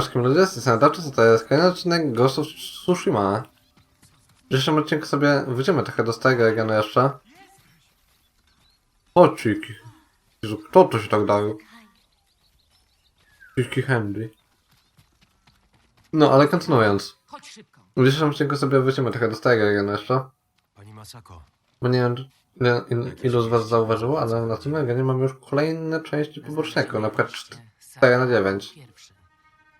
Wszystkim ludzie, z tej strony Daczy, co to jest kolejny odcinek Ghost of Tsushima. W dzisiejszym odcinku sobie wyjdziemy trochę do starego regionu jeszcze. O, ciki. Jezu, kto to się tak daje? Ciki handy. No, ale kontynuując. Chodź szybko. W dzisiejszym odcinku sobie wyjdziemy trochę do starego regionu jeszcze. Pani Masako, Bo nie wiem, ile, ilu z was zauważyło, ale na tym regionie mamy już kolejne części poboczników, na przykład 4 na 9. Pierwszy.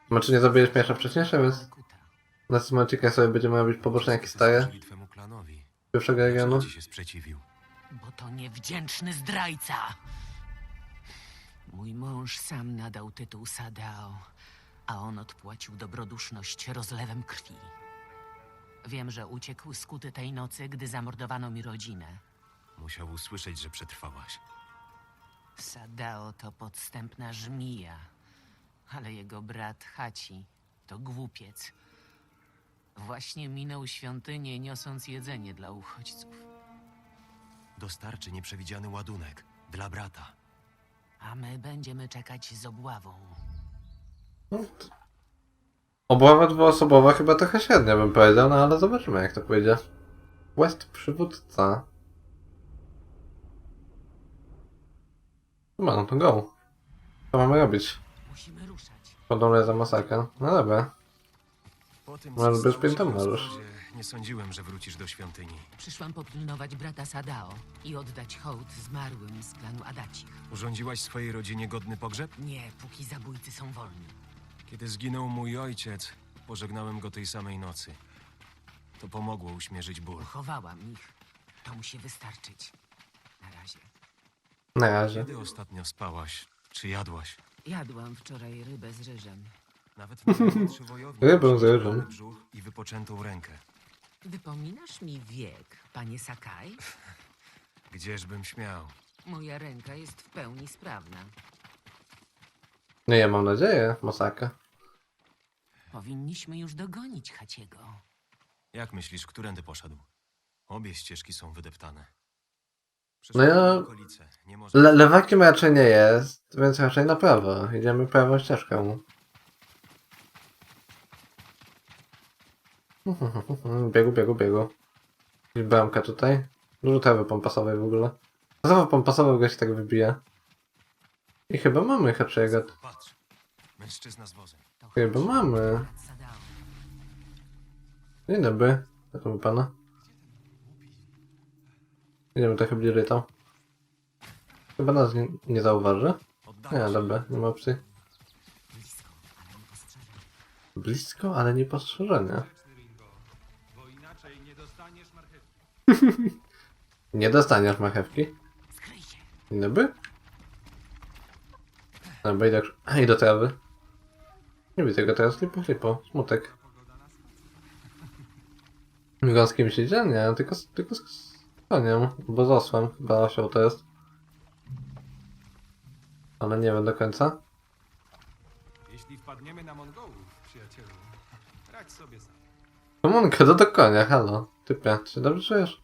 Znaczy nie zrobiliśmy jeszcze wcześniejsze, więc na tym odcinku sobie będziemy robić poboczne jakieś klanowi. pierwszego regionu. Dlaczego ci się sprzeciwił? Bo to niewdzięczny zdrajca. Mój mąż sam nadał tytuł Sadao, a on odpłacił dobroduszność rozlewem krwi. Wiem, że uciekł skuty tej nocy, gdy zamordowano mi rodzinę. Musiał usłyszeć, że przetrwałaś. Sadao to podstępna żmija, ale jego brat Haci to głupiec. Właśnie minął świątynię, niosąc jedzenie dla uchodźców. Dostarczy nieprzewidziany ładunek dla brata. A my będziemy czekać z obławą. Obława dwuosobowa chyba trochę średnia bym powiedział, no ale zobaczymy jak to pójdzie. West przywódca. Chyba, no to go. Co mamy robić? Musimy ruszać. Podobnie za masakrę. No dobra. Po tym, No, ale co bez stało się możesz. Nie sądziłem, że wrócisz do świątyni. Przyszłam popilnować brata Sadao i oddać hołd zmarłym z klanu Adacich. Urządziłaś swojej rodzinie godny pogrzeb? Nie, póki zabójcy są wolni. Kiedy zginął mój ojciec, pożegnałem go tej samej nocy. To pomogło uśmierzyć ból. Pochowałam ich. To musi wystarczyć. Na razie. Na razie. Kiedy ostatnio spałaś? Czy jadłaś? Jadłam wczoraj rybę z ryżem. Nawet najmłodszy wojownik Rybę z ryżem. brzuch i wypoczętą rękę. Wypominasz mi wiek, panie Sakai? Gdzieżbym śmiał? Moja ręka jest w pełni sprawna. Nie, ja mam nadzieję, masakra. Powinniśmy już dogonić Haciego. Jak myślisz, którędy poszedł? Obie ścieżki są wydeptane. No ja-. Le lewakiem raczej nie jest, więc raczej na prawo. Idziemy prawą ścieżką. Biegu, biegu, biegu. I bramka tutaj. Dużo trawy pompasowej w ogóle. Trawa pompasowa go się tak wybija. I chyba mamy Hachiego. Patrz. Mężczyzna z wozem. To Chyba mamy. Dzień dobry. U pana? Idziemy trochę bliżej tam. Chyba nas nie, nie zauważy. Nie, się. dobra, nie ma opcji. Blisko, ale nie inaczej nie dostaniesz marchewki. Się. Dobry. Dobra, idę, i do trawy. Nie widzę go teraz, lipo, lipo, smutek. Z kimś idzie? Nie, tylko, tylko z z koniem, bo z osłem, chyba osioł to jest. Ale nie wiem do końca. Jeśli wpadniemy na Mongołów, przyjacielu, radź sobie sam. Komunkę, to do konia, halo. Typie, czy się dobrze czujesz?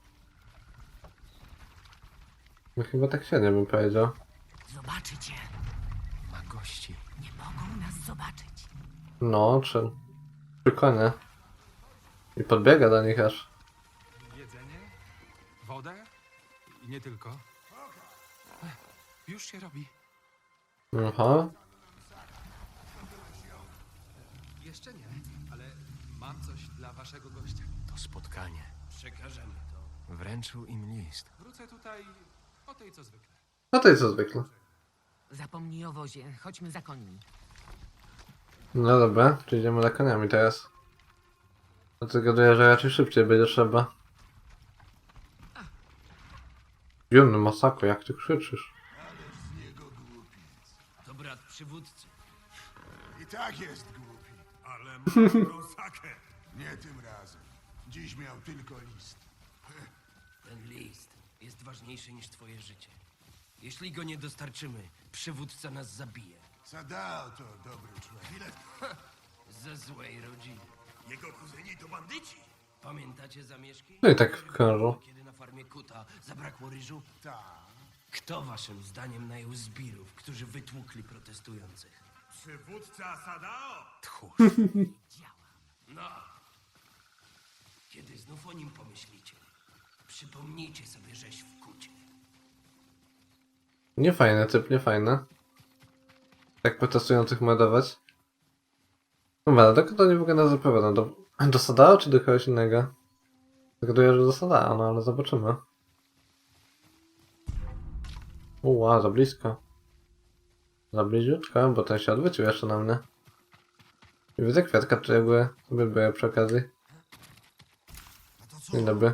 No chyba tak średnio bym powiedział. Zobaczy cię. Ma gości. Nie mogą nas zobaczyć. No, czy... Przy konie. I podbiega do nich aż. I nie tylko. Już się robi. Aha. Jeszcze nie, ale mam coś dla waszego gościa. To spotkanie. Przekażemy to. Wręczył im list. Wrócę tutaj o tej co zwykle. No to jest co zwykle. Zapomnij o wozie. Chodźmy za koni. No dobra, czy idziemy za koniami teraz? No to że raczej szybciej będzie trzeba. Jun, masako, jak ty krzyczysz? To brat przywódcy. I tak jest głupi. Ale ma rosakę. Nie tym razem. Dziś miał tylko list. Ten list jest ważniejszy niż twoje życie. Jeśli go nie dostarczymy, przywódca nas zabije. Sadao to dobry człowiek. Ze złej rodziny. Jego kuzyni to bandyci. Pamiętacie zamieszki? No i tak w. Kiedy farmie Kuta zabrakło ryżu? Tak. Kto waszym zdaniem najął zbirów, którzy wytłukli protestujących? Przywódca Sadao! Tchórz. No. Kiedy znów o nim pomyślicie, przypomnijcie sobie rzeź w kucie. Niefajny typ, niefajny. Tak protestujących mordować. Dobra, ale dokąd oni w ogóle nas zapowiadają? Do, do Sadao czy do kogoś innego? Zgaduję, że do Sadao, no ale zobaczymy. Uła, za blisko. Za bliziutko, bo ten się odwrócił jeszcze na mnie. I widzę kwiatka, czy jakby sobie były przy okazji. To? Dzień dobry.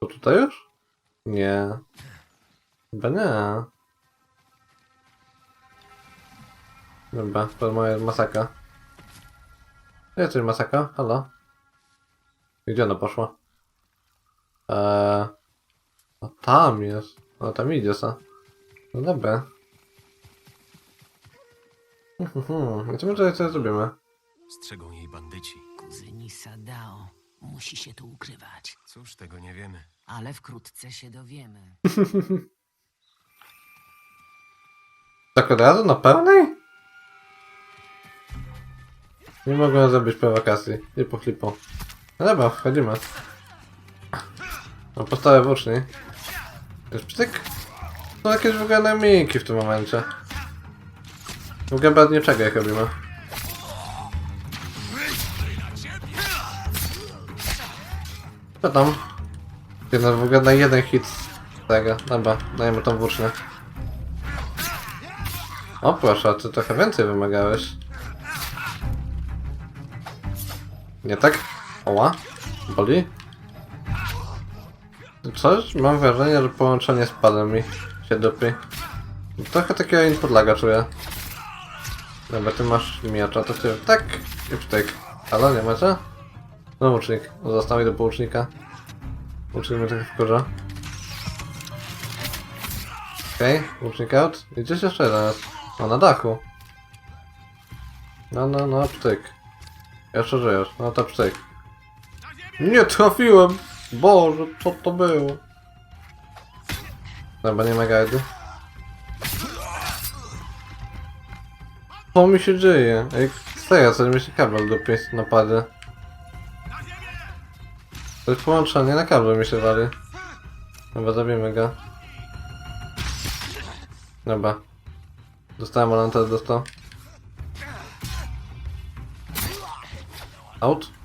To tutaj już? Nie. Chyba nie. Dobra, to moja masaka. Jest coś masaka? Halo? Gdzie ona poszła? Eee... A tam jest. No tam idzie sa. No dobra. Mhm, I co my tutaj sobie zrobimy? Strzegą jej bandyci. Kuzyni Sadao. Musi się tu ukrywać. Cóż, tego nie wiemy. Ale wkrótce się dowiemy. Tak od razu? Na pełnej? Nie mogłem zrobić prowokacji. Nie pochlipą. No dobra, wchodzimy. No postawę włóczni. Jest ptyk. Są jakieś w ogóle najmniejki w tym momencie. W ogóle bez niczego jak robimy. Co tam? Jeden, w ogóle na jeden hit z tego. Dobra, dajemy tą włócznię. O proszę, ty trochę więcej wymagałeś. Nie tak? Oła? Boli? Coś? Mam wrażenie, że połączenie z padem mi się dupi. Trochę takiego input laga czuję. Dobra, ty masz miecza, to ty tak i ptyk. Ale nie macie? No łucznik. Został mi do połucznika. Łucznik mnie trochę wkurza. Okej, okay, łucznik out. I jeszcze jeden jest. O, na dachu. No, no, no, ptyk. Jeszcze żyjesz. No to ptyk. Nie trafiłem! Boże, co to było? Dobra, nie ma gajdy. Co mi się dzieje? Ej, serio, co mi się kabel dupi napadzie. To jest połączenie, na kabel mi się wali. Dobra, zabijmy go. Dobra. Dostałem, ale dostał. Out.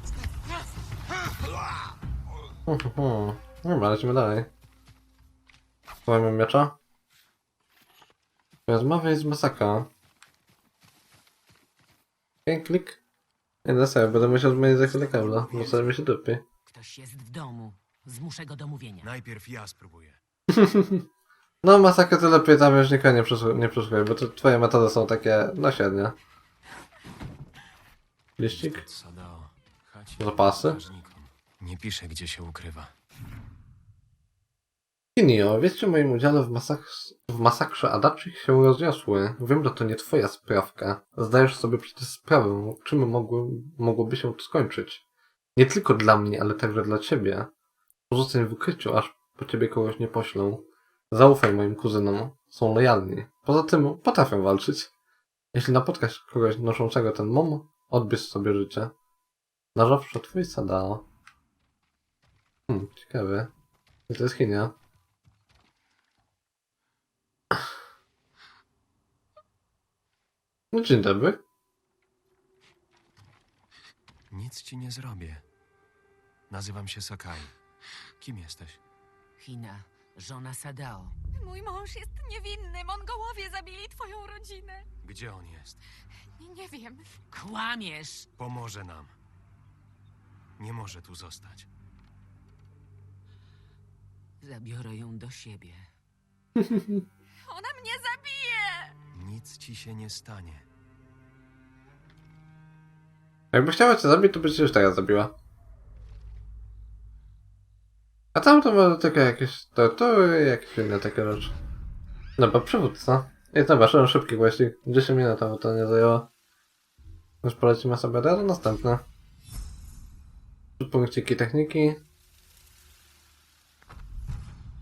Mhm. Dobra, lecimy dalej. Chowajmy miecza. Rozmawiaj z masaka. Okej, klik. Nie, na serio, będę musiał zmienić za chwilę kabla, bo sobie mi się dupi. Ktoś jest w domu. Zmuszę go do mówienia. Najpierw ja spróbuję. No, masaka to lepiej tam już nikogo nie, przesłu- nie przesłuchaj, bo to twoje metody są takie, no średnie. Liścik? Sadao. Chacie. Zapasy? Nie pisze, gdzie się ukrywa. Kinio, wiecie o moim udziale w, masaks- w masakrze Adachich się rozniosły. Wiem, że to nie twoja sprawka. Zdajesz sobie przecież sprawę, czym mogło, mogłoby się to skończyć. Nie tylko dla mnie, ale także dla ciebie. Pozostań w ukryciu, aż po ciebie kogoś nie poślą. Zaufaj moim kuzynom. Są lojalni. Poza tym potrafią walczyć. Jeśli napotkasz kogoś noszącego ten mom, odbierz sobie życie. Na zawsze twój Sadao. Hmm, ciekawe. To jest Chinia. No dzień dobry. Nic ci nie zrobię. Nazywam się Sakai. Kim jesteś? Hina, żona Sadao. Mój mąż jest niewinny. Mongołowie zabili twoją rodzinę. Gdzie on jest? Nie, nie wiem. Kłamiesz! Pomoże nam. Nie może tu zostać. Zabiorę ją do siebie. Ona mnie zabije! Nic ci się nie stanie. Jakby chciała cię zabić, to by cię już teraz zabiła. A tam to może tylko jakieś tortury, jakieś inne takie rzeczy. Dobra, przywódca. I dobra, szedłem szybki właśnie. 10 minut tam to nie zajęło. Już polecimy sobie razu następne. Punkciki techniki.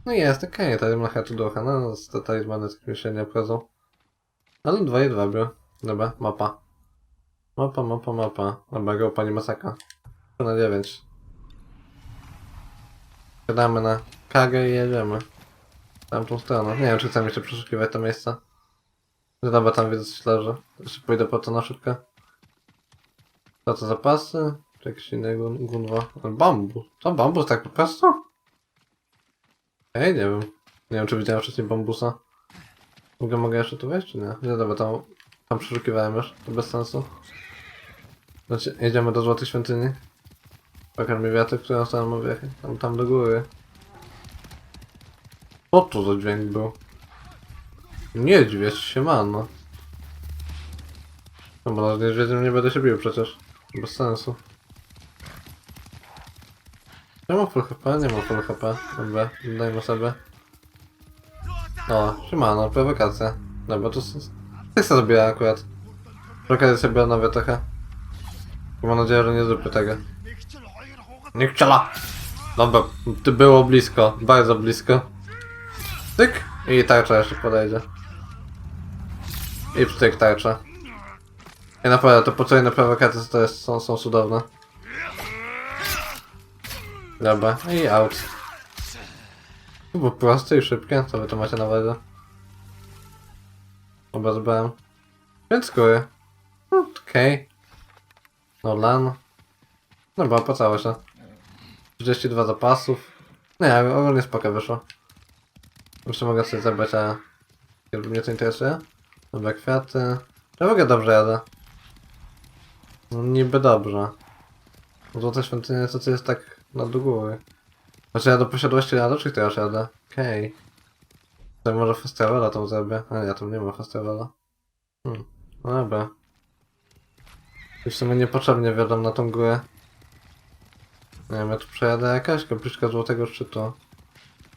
No jest, okej, okay, talizman tu ducha, no z te talizmany tak mi się nie obchodzą. Ale 2 i 2 był. Dobra, mapa. Mapa, mapa, mapa. Dobra, go pani Masaka. To na 9. Siadamy na kagę i jedziemy. Tamtą stronę. Nie wiem, czy chcemy jeszcze przeszukiwać to miejsce. No Dobra, tam widzę coś leży. Jeszcze pójdę po to na szybkę. Co to zapasy? Czy jakieś inne gun- gunwa? Bambus. Co, bambus tak po prostu? Ej, nie wiem. Nie wiem, czy widziałem wcześniej bambusa. Mogę, mogę jeszcze tu wejść, czy nie? Nie, dobra, tam, tam przeszukiwałem już. To bez sensu. Znaczy, jedziemy do Złotej Świątyni. Pokaż mi wiatr, stronę mam wjechać. Tam, tam do góry. Co to za dźwięk był? Niedźwiedź, siemano. No bo z niedźwiedziem nie będę się bił przecież. Bez sensu. Nie ma full HP? Nie ma full HP. Dobra, dajmy sobie. O, siemano, prowokacja. Dobra, to tak sobie zrobię akurat. Prowokacja sobie odnowię trochę. Mam nadzieję, że nie zróbmy tego. Nie chciała! Dobra, to było blisko, bardzo blisko. Tyk! I tarcza jeszcze podejdzie. I pstryk tarcza. I naprawdę, to potrójne prowokacje to jest, są, są cudowne. Dobra, i out. To było proste i szybkie, co wy to macie na uwadze? Dobra, zebrałem. Więc skóry. No, okej. No lan. Dobra, opłacało się. 32 zapasów. Nie, ogólnie spoko wyszło. Jeszcze mogę sobie zebrać, a... Kiedy mnie to interesuje? Dobra, kwiaty. Ja w ogóle dobrze jadę. No niby dobrze. Złote świątynie to co jest tak na do góry. Znaczy ja do posiadłości radoczych teraz jadę. Okej. To może festiwala tam zrobię. A ja tam nie ma festiwala. Hmm. No dobra. I w sumie niepotrzebnie wiadomo na tą górę. Nie wiem, ja tu przejadę jakaś kapliczka złotego szczytu.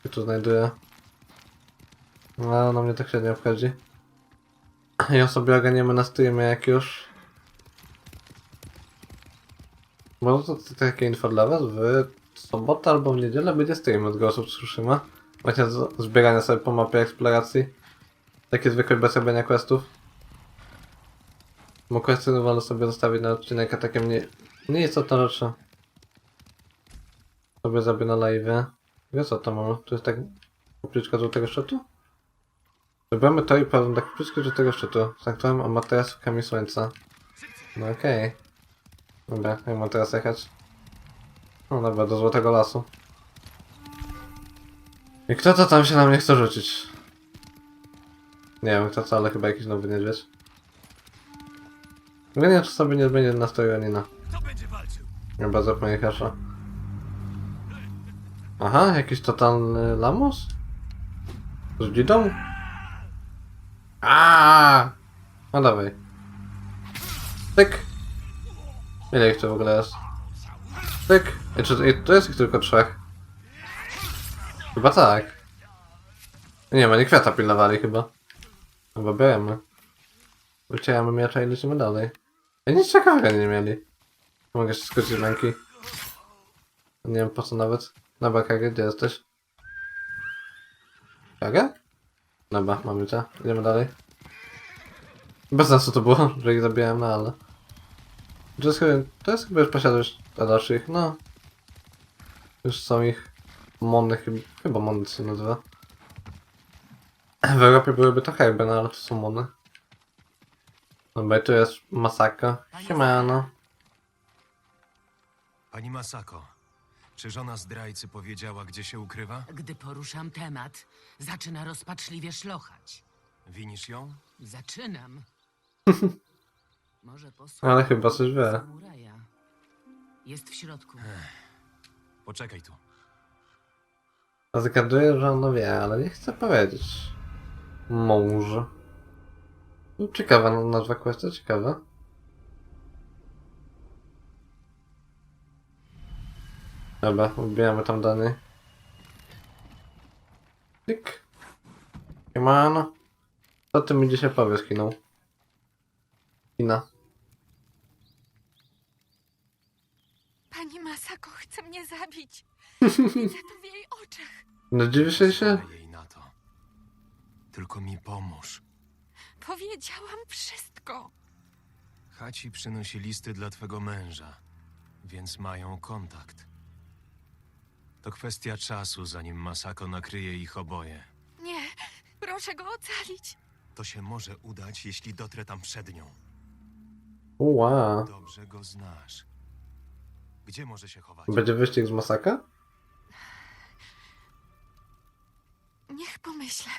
Się tu znajduje. No, na mnie tak się nie obchodzi. Ja sobie oganiemy na streamie jak już. Może to, to takie info dla was, w sobotę albo w niedzielę będzie stream od Ghost of Tsushima. Właśnie z, zbierania sobie po mapie eksploracji. Takie zwykłe bez robienia questów. Bo questy wolno sobie zostawić na odcinek, a takie mniej, mniej istotne rzeczy. Sobie zrobię na live. Wiesz co to mamy? To jest tak kapliczka złotego szczytu? Zrobimy to i powiem tak kapliczkę złotego szczytu. Zaktowałem Amaterasu Słońca. No okej. Dobra, jak mam teraz jechać? No dobra, do Złotego Lasu. I kto to tam się na mnie chce rzucić? Nie wiem kto co, ale chyba jakiś nowy niedźwiedź. Nie wiem czy sobie nie zmienię walczył? Chyba zapomnę hasza. Aha, jakiś totalny lamus? Z dzidą? Aaaa! No dawaj. Tyk! Ile ich tu w ogóle jest? Tyk! Czy to jest ich tylko trzech? Chyba tak. Nie ma, nie kwiata pilnowali chyba. Chyba bieremy. Wycieramy miecza i lecimy dalej. Ja nic ciekawego nie mieli. Mogę jeszcze skrócić ręki. Nie wiem po co nawet. Dobra, Kage, gdzie jesteś? Kage? Dobra, mamy cię. Idziemy dalej. Bez sensu to było, że ich zabijałem, no ale... To jest chyba, to jest chyba już posiadłość dalszych, no. Już są ich mony, chyba, chyba mony się nazywa. W Europie byłyby to herby, no ale to są mony. Dobra, i tu jest masaka. Siemano. Pani Masako, czy żona zdrajcy powiedziała, gdzie się ukrywa? Gdy poruszam temat, zaczyna rozpaczliwie szlochać. Winisz ją? Zaczynam. Może Ale chyba coś wie. samuraja. Jest w środku. Poczekaj tu. Zgaduję, że ono wie, ale nie chcę powiedzieć. Może. No, Ciekawa no, nazwa questa, ciekawa. Dobra, wbijamy tam dany. Klik. Siemano. Co ty mi dzisiaj powiesz, Kinął? Kina. Masako chce mnie zabić. Widzę to w jej oczach. No dziwisz się? Jej na to. Tylko mi pomóż. Powiedziałam wszystko. Chaci przynosi listy dla twego męża, więc mają kontakt. To kwestia czasu, zanim Masako nakryje ich oboje. Nie, proszę go ocalić. To się może udać, jeśli dotrę tam przed nią. Ua. Dobrze go znasz. Gdzie może się chować? Będzie wyścig z Masaka? Niech pomyślę.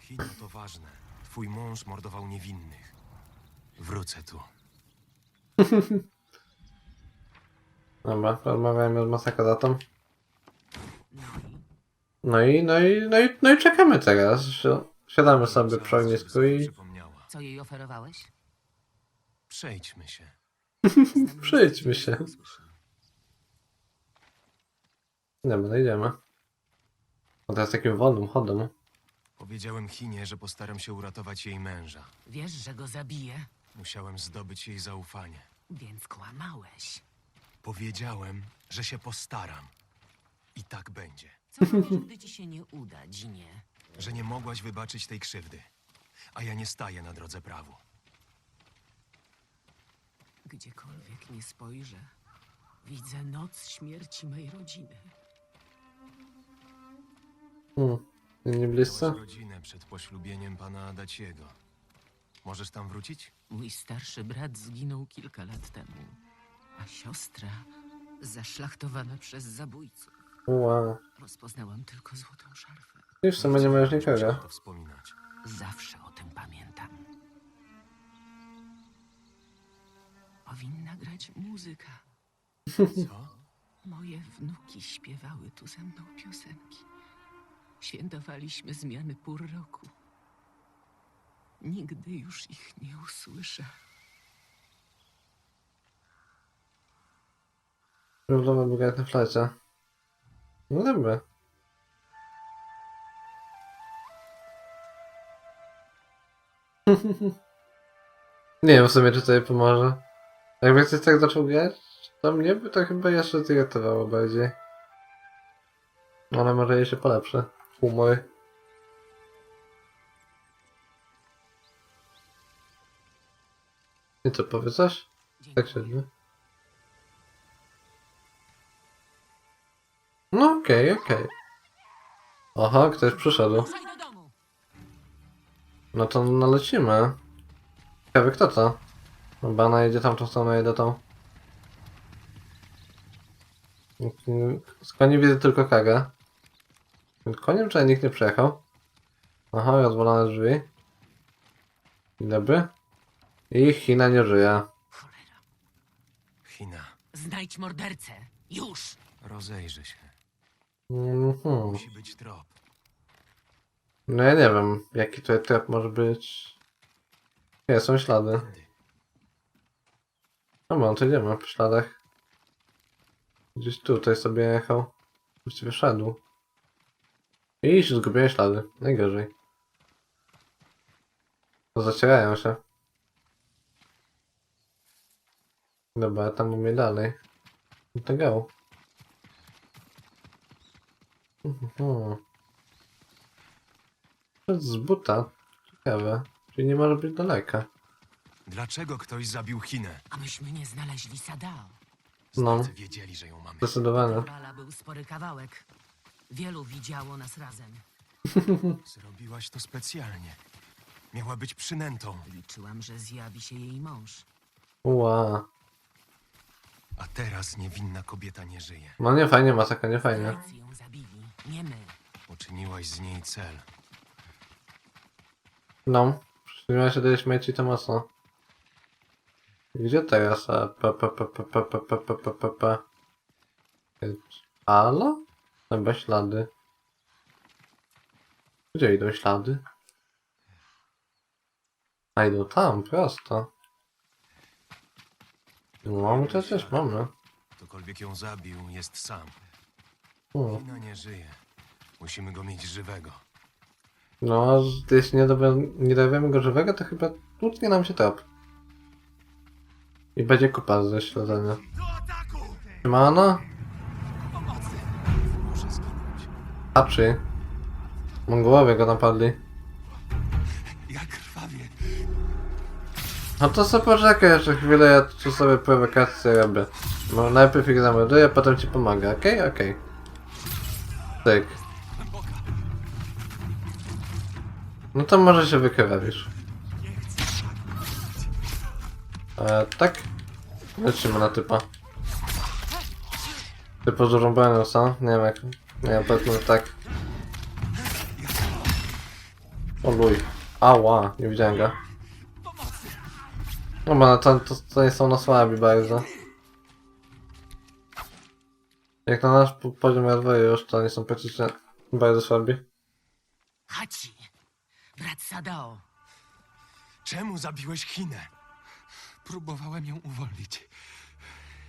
Hino, to ważne. Twój mąż mordował niewinnych. Wrócę tu. Dobra, porozmawiajmy z Masaka datą. No i No i, no i, no i, no i czekamy teraz. Si- Siadamy sobie przy ognisku i przypomniała. co jej oferowałeś? Przejdźmy się. Przyjdźmy się. Dobra, idziemy. No teraz takim wolnym chodem. Powiedziałem Chinie, że postaram się uratować jej męża. Wiesz, że go zabiję, Musiałem zdobyć jej zaufanie. więc kłamałeś. Powiedziałem, że się postaram. I tak będzie. Co powiesz, gdy ci się nie uda, Dzinie? Że nie mogłaś wybaczyć tej krzywdy. A ja nie staję na drodze prawu. Gdziekolwiek nie spojrzę, widzę noc śmierci mej rodziny. Hmm. Nie bliscy? Miałaś rodzinę przed poślubieniem pana Adaciego. Możesz tam wrócić? Mój starszy brat zginął kilka lat temu, a siostra zaszlachtowana przez zabójców. Ua. Rozpoznałam tylko złotą szarfę. I w sumie nie ma już Trzeba nikogo. to wspominać. Zawsze o tym pamiętam. Powinna grać muzyka. Co? Moje wnuki śpiewały tu ze mną piosenki. Świętowaliśmy zmiany pór roku. Nigdy już ich nie usłyszę. Różowe bogate flecie. No dobra. Nie wiem w sumie, czy to jej pomoże. Jakby ktoś tak zaczął grać, to mnie by to chyba jeszcze zirytowało bardziej. Ale może jej się polepszy. Humor. I co, powie coś? Tak Dziękuję. siedzi. No okej, okej. Aha, ktoś przyszedł. No to nalecimy. Ciekawe kto to? Bana jedzie tamtą stronę, jedę tą. Z koni widzę tylko Kagę. Koniem czy nikt nie przejechał? Aha, rozwalone drzwi. Dzień dobry. I China nie żyje. Cholera. China, Znajdź mordercę! Już! rozejrzy się. Mhm. Musi być trop. No ja nie wiem, jaki tutaj trap może być. Nie, są ślady. Tędy. No bo to idziemy po śladach. Gdzieś tutaj sobie jechał. Właściwie szedł. I się zgubiłem ślady. Najgorzej. To zacierają się. Dobra, tam mamy dalej. No to go. Z buta. Ciekawe. Czyli nie może być daleka. Dlaczego ktoś zabił Chinę? A myśmy nie znaleźli Sadao. No. Zdrajcy wiedzieli, że ją mamy. Zdecydowanie. Urala był spory kawałek. Wielu widziało nas razem. Zrobiłaś to specjalnie. Miała być przynętą, Liczyłam, że zjawi się jej mąż. Ła. a teraz niewinna kobieta nie żyje. No nie fajnie, masaka, nie fajnie. Ją zabili, nie my. Uczyniłaś z niej cel. No, przyczyniła się do jej śmierci to mocno. Gdzie teraz? A, pa, pa, pa, pa, pa, pa, pa, pa, pa, pa, pa. Halo? Chyba ślady. Gdzie idą ślady? A idą tam, prosto. No, mamy to też mamy. Ktokolwiek ją zabił, jest sam. Hmm. China nie żyje. Musimy go mieć żywego. No, jeśli nie, dowie, nie dowiemy go żywego, to chyba utnie nam się trop. I będzie kupa ze śledzenia. Siemano? Patrzy. Mongołowie go napadli. No to sobie poczekaj jeszcze chwilę, ja tu sobie prowokację robię. No najpierw ich zamorduję, potem ci pomogę, okej? Okay? Okej. Okay. Tyk. No to może się wykrwawisz. E, tak? Lecimy na typa. Typo z dużą bronią są? Nie wiem jak... Nie wiem, powiedzmy tak. O luj. Ała, nie widziałem go. No bo to, to, to nie są na słabi bardzo. Jak na nasz po- poziom rozwoju już to nie są praktycznie bardzo słabi. Hachi, brat Sadao. Czemu zabiłeś Chinę? Próbowałem ją uwolnić.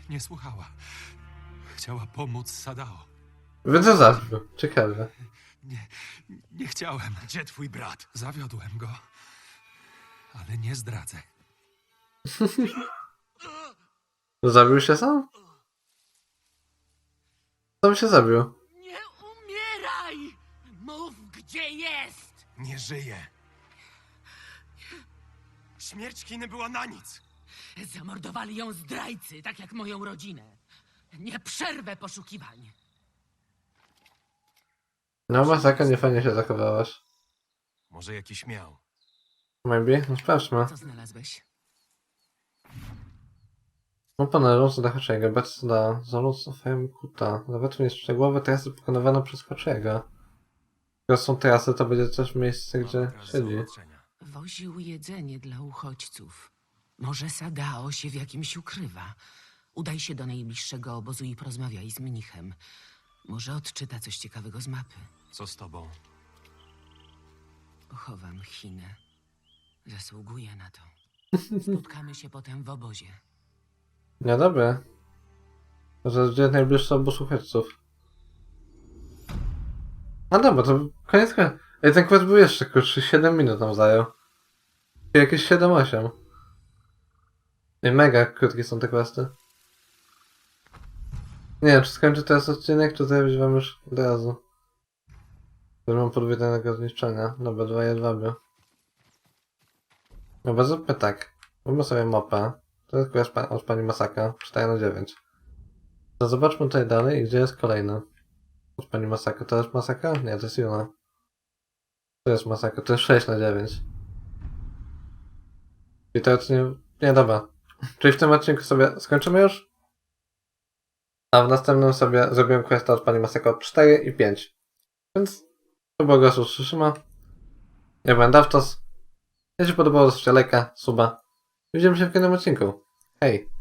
Nie słuchała. Chciała pomóc Sadao. Widzę zabił. Ciekawe. Nie, nie chciałem. Gdzie twój brat? Zawiodłem go. Ale nie zdradzę. Zabił się sam? Sam się zabił. Nie umieraj! Mów, gdzie jest! Nie żyje. Śmierć Chiny była na nic. Zamordowali ją zdrajcy, tak jak moją rodzinę. Nie przerwę poszukiwań. No masaka, nie fajnie się zachowałaś. Może jakiś miał. Maybe? No sprawdźmy. Co znalazłeś? No panelu z Dachaczego, Bethesda, Zolus of Kuta. Nawet jest szczegółowe trasy pokonywane przez Haczego. Jak są trasy, to będzie też miejsce, gdzie siedzi. Woził jedzenie dla uchodźców. Może Sadao się w jakimś ukrywa. Udaj się do najbliższego obozu i porozmawiaj z mnichem. Może odczyta coś ciekawego z mapy. Co z tobą? Pochowam Chinę. Zasługuję na to. Spotkamy się potem w obozie. No dobra. Że gdzie najbliższy obóz uchodźców. No dobra, to koniec końców. Ej, ten quest był jeszcze krótszy, 7 minut nam zajął. Jakieś 7-8. Mega krótkie są te questy. Nie wiem, czy skończę teraz odcinek, czy zrobić wam już od razu. Mam podwójnego zniszczenia. Dobra, 2 jedwaby. Dobra, zróbmy tak. Mamy sobie mapę. To jest quest od pani Masaka, 4 na 9. To zobaczmy tutaj dalej, gdzie jest kolejna. Od pani Masaka. To jest Masaka? Nie, to jest Juna. To jest Masaka, to jest 6 na 9. I to nie... Nie, dobra. Czyli w tym odcinku sobie skończymy już? A w następnym sobie zrobiłem questa od pani Masaka od 4 i 5. Więc to było Gosu Tsushiма. Ja byłem Dawtos. Jeśli podobało, zostawcie lajka, suba. Widzimy się w kolejnym odcinku. Hej!